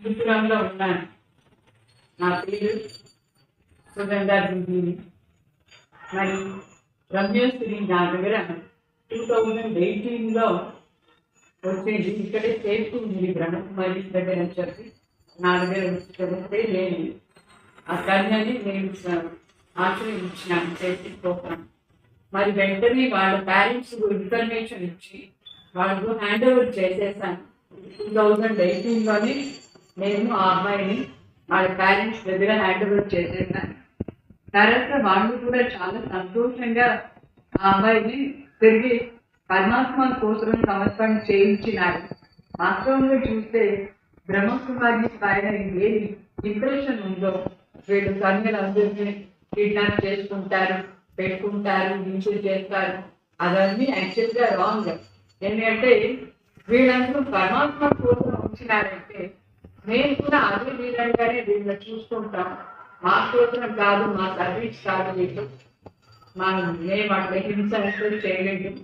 చిత్రంలో ఉన్నాను. నా పేరు సుగంధా దింపిని మరి రమ్యశ్రీ నా దగ్గర టూ థౌజండ్ ఎయిటీన్లో వచ్చేది. ఇక్కడే చేస్తుంది బ్రహ్మకుమారి దగ్గర అని చెప్పి నా దగ్గర వచ్చి నేను ఆ కన్యని నేను ఆశ్రయించినాను చేసిపోతాను మరి వెంటనే వాళ్ళ పేరెంట్స్ ఇన్ఫర్మేషన్ ఇచ్చి వాళ్ళకు హ్యాండ్ ఓవర్ చేసేసాను టూ థౌజండ్ ఎయిటీన్లోనే నేను ఆ అమ్మాయిని వాళ్ళ పేరెంట్స్ దగ్గర హ్యాండ్ ఓవర్ చేసేసాను. తర్వాత వాళ్ళు కూడా చాలా సంతోషంగా ఆ అమ్మాయిని తిరిగి పరమాత్మ కోసం సమర్పణ చేయించినారు. వాస్తవంగా చూస్తే బ్రహ్మకుమారి పైన ఏ ఇంప్రెషన్ ఉందో వీళ్ళు కన్యలందరినీ కిడ్నాప్ చేసుకుంటారు పెట్టుకుంటారు హింస చేస్తారు. అవన్నీ యాక్చువల్గా రాంగ్ ఎందుకంటే వీళ్ళందరూ పరమాత్మ కోసం వచ్చినారంటే మేము కూడా అదే విధంగానే దీన్ని చూసుకుంటాం. మా సూచన కాదు మా సర్వీస్ కాదు మీకు. మా మేము అట్లా హింస అసలు చేయలేదు.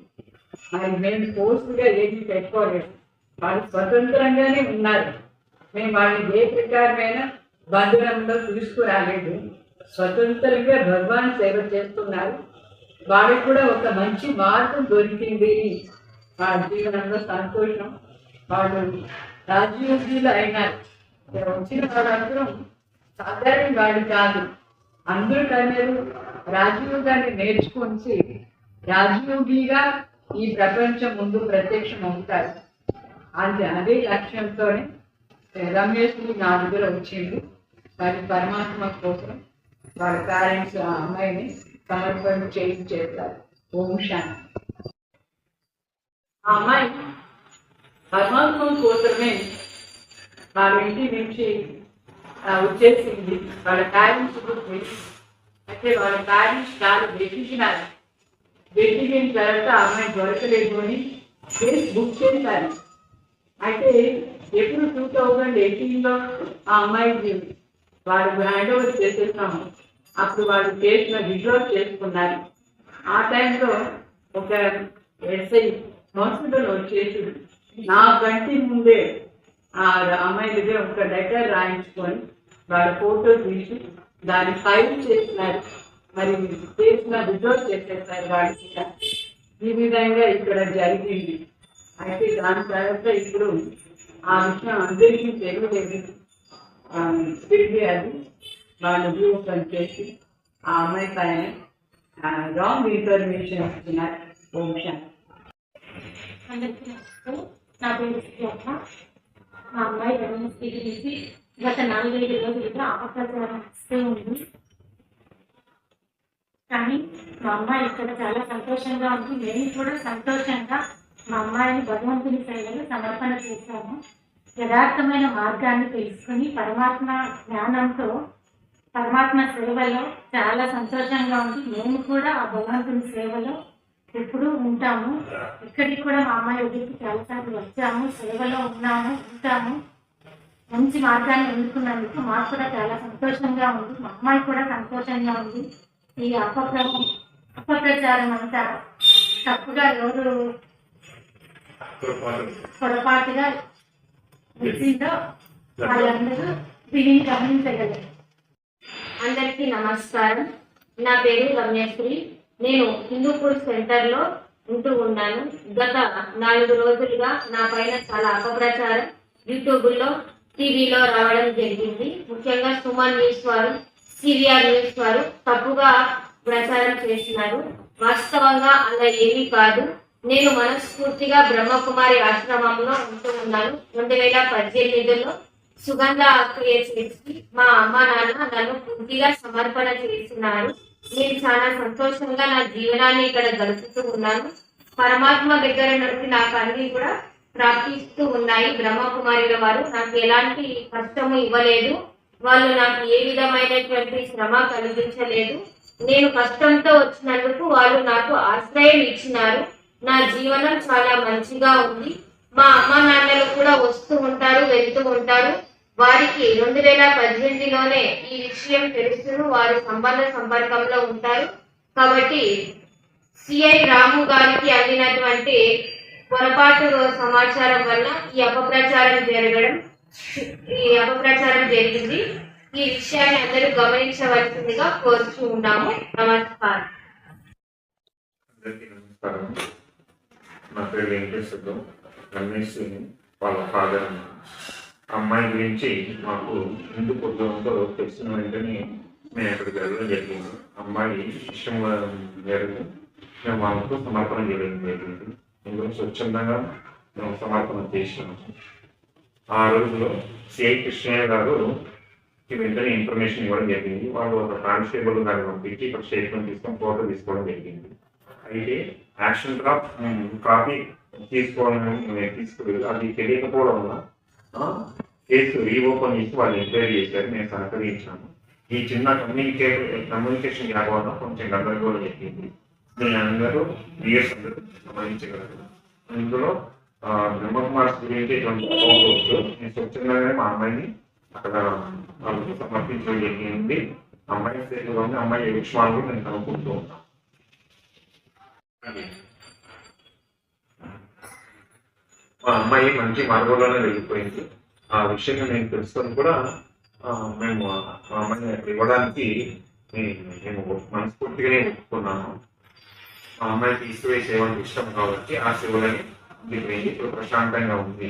మరి మేము ఫోర్స్గా ఏమీ పెట్టుకోలేదు. వాళ్ళు స్వతంత్రంగానే ఉన్నారు. మేము వాళ్ళని ఏ ప్రకారమైన బంధనంలో తీసుకురాలేదు. స్వతంత్రంగా భగవాన్ సేవ చేస్తున్నారు. వాళ్ళకి కూడా ఒక మంచి మార్గం దొరికింది. వాళ్ళ జీవనంలో సంతోషం. వాళ్ళు రాజయోగ్యులు అయినారు. ఇక్కడ వచ్చిన వాళ్ళందరూ సాధారణ వాడు కాదు. అందరూ కన్యలు రాజయోగాన్ని నేర్చుకొని రాజయోగిగా ఈ ప్రపంచం ముందు ప్రత్యక్షం అవుతారు అంతే అదే లక్ష్యంతోనే రమేష్ని నా దగ్గర వచ్చింది మరి పరమాత్మ కోసం వాళ్ళ పేరెంట్స్ ఆ అమ్మాయిని సమర్పణ చేయి చేస్తారు. ఓం శాంతి. ఆ అమ్మాయి పరమాత్మ కోసమే వాళ్ళ ఇంటి నుంచి వచ్చేసింది. వాళ్ళ పేరెంట్స్ అయితే వాళ్ళ పేరెంట్స్ చాలా వెతికినారు వెతికిన తర్వాత ఆ అమ్మాయి దొరకలేదు అని కేసు బుక్ చేశారు. అయితే ఎప్పుడు టూ థౌజండ్ ఎయిటీన్లో ఆ అమ్మాయికి వాళ్ళు హ్యాండ్ ఓవర్ చేసేసాము. అప్పుడు వాళ్ళు కేసులో విడ్రా చేసుకున్నారు. ఆ టైంలో ఒక ఎస్ఐ హాస్పిటల్ వచ్చేసి నా కంటి ముందే ఆ అమ్మాయి దగ్గర ఒక లెటర్ రాయించుకొని వాళ్ళ ఫోటో తీసి దాన్ని ఫైల్ చేసినారు మరి చేసిన విత్డ్రా చేసేసారు వాళ్ళకి. ఈ విధంగా ఇక్కడ జరిగింది. అయితే దాని తర్వాత ఇప్పుడు ఆ విషయం అందరికీ తెలియలేదు. తిరిగి అది. వాళ్ళు వ్యూపం చేసి ఆ అమ్మాయి పైన రాంగ్ ఇన్ఫర్మేషన్ ఇస్తున్నారు ఓం నా పేరు మా అమ్మాయి రమణశ్రీ గురించి గత నాలుగైదు రోజులుగా అపప్రచారం ఇస్తూ ఉంది. కానీ మా అమ్మాయి ఇక్కడ చాలా సంతోషంగా ఉంది. నేను కూడా సంతోషంగా మా అమ్మాయిని భగవంతుని సేవలు సమర్పణ చేశాము. యథార్థమైన మార్గాన్ని తెలుసుకుని పరమాత్మ జ్ఞానంతో పరమాత్మ సేవలో చాలా సంతోషంగా ఉంది. మేము కూడా ఆ భగవంతుని సేవలో ఎప్పుడు ఉంటాము. ఇక్కడికి కూడా మా అమ్మాయి ఎదురుకి చాలాసార్లు వచ్చాము. సేవలో ఉన్నాము ఉంటాము. మంచి మార్గాన్ని ఎన్నుకున్నందుకు మాకు కూడా చాలా సంతోషంగా ఉంది. మా అమ్మాయి కూడా సంతోషంగా ఉంది. ఈ అపప్ర అపప్రచారం అంతా తప్పుగా ఎవరు పొరపాటుగా వచ్చిందో వాళ్ళందరూ దీనిని గమనించగలరు. అందరికీ నమస్కారం. నా పేరు రమ్యశ్రీ. నేను హిందూపూర్ సెంటర్లో ఉంటూ ఉన్నాను. గత నాలుగు రోజులుగా నా పైన చాలా అపప్రచారం. యూట్యూబ్లో టీవీలో రావడం జరిగింది. ముఖ్యంగా సుమన్ న్యూస్ వారు సివిఆర్ న్యూస్ వారు తప్పుగా ప్రచారం చేస్తున్నారు. వాస్తవంగా అలా ఏమీ కాదు. నేను మనస్ఫూర్తిగా బ్రహ్మకుమారి ఆశ్రమంలో ఉంటూ ఉన్నాను. రెండు వేల పద్దెనిమిదిలో సుగంధ క్రియ చేసి మా అమ్మ నాన్న నన్ను పూర్తిగా సమర్పణ చేస్తున్నారు నేను చాలా సంతోషంగా నా జీవనాన్ని ఇక్కడ గడుపుతూ ఉన్నాను. పరమాత్మ దగ్గర నుండి నాకు అన్ని కూడా ప్రాప్తిస్తూ ఉన్నాయి. బ్రహ్మకుమారి వారు. నాకు ఎలాంటి కష్టము ఇవ్వలేదు. వాళ్ళు నాకు ఏ విధమైనటువంటి శ్రమ కలిగించలేదు. నేను కష్టంతో వచ్చినందుకు వాళ్ళు నాకు ఆశ్రయం ఇచ్చినారు. నా జీవనం చాలా మంచిగా ఉంది. మా అమ్మ నాన్నలు కూడా వస్తూ ఉంటారు వెళ్తూ ఉంటారు. వారికి రెండు వేల పద్దెనిమిదిలోనే ఈ విషయం తెలుసును. వారు సంబంధ సంపర్కంలో ఉంటారు. కాబట్టి సిఐ రాము గారికి అందినటువంటి పొరపాటు సమాచారం వల్ల ఈ అపప్రచారం జరగడం ఈ అపప్రచారం జరిగింది. ఈ విషయాన్ని అందరూ గమనించవలసిందిగా కోరుతూ ఉన్నాము. నమస్కారం. నమస్కారం. నా పేరు వెంకటేశ్వరరావు. రమేష్ వాళ్ళ ఫాదర్ అమ్మాయి గురించి మాకు హిందూ ఉద్యోగంతో తెలిసిన వెంటనే మేము అక్కడికి వెళ్ళడం జరిగింది. అమ్మాయి ఇష్టం మేరకు మేము వాళ్ళకు సమర్పణ చేయడం జరిగింది. ఇందులో స్వచ్ఛందంగా మేము సమర్పణ చేసినాము ఆ రోజులో సిఐ కృష్ణయ్య గారు వెంటనే ఇన్ఫర్మేషన్ ఇవ్వడం జరిగింది. వాళ్ళు ఒక కానిస్టేబుల్ గారిని పంపించి ఇక్కడ స్టేట్మెంట్ తీసుకొని ఫోటో తీసుకోవడం జరిగింది. అయితే యాక్షన్ డ్రాప్ కాపీ తీసుకోవడం తీసుకోలేదు అది తెలియకపోవడం వల్ల కేసు రీఓపెన్ చేసి వాళ్ళు ఎంక్వైరీ చేశారు నేను సహకరించాను ఈ చిన్న కమ్యూనికేట్ కమ్యూనికేషన్ గ్యాప్ వల్ల కొంచెం గందరగోళం జరిగింది దీని అందరూ బిఎస్ అందరూ గమనించగలరు. ఇందులో ఆ, బ్రహ్మకుమార్స్ గురించి ఎటువంటి నేను స్వచ్ఛంగానే మా అమ్మాయిని అక్కడ వాళ్ళకి సమర్పించడం జరిగింది. అమ్మాయి సేఫ్గా అమ్మాయి విషయాలు నేను కనుక్కుంటూ ఉంటాను. మా అమ్మాయి మంచి మార్గంలోనే వెళ్ళిపోయింది. ఆ విషయం నేను తెలుసుకొని కూడా మేము మా అమ్మాయిని ఇవ్వడానికి మేము మనస్ఫూర్తిగానే ఒప్పుకున్నాము మా అమ్మాయి తీసుకువే సేవలకు ఇష్టం కాబట్టి ఆ సేవలని ఇప్పుడు ప్రశాంతంగా ఉంది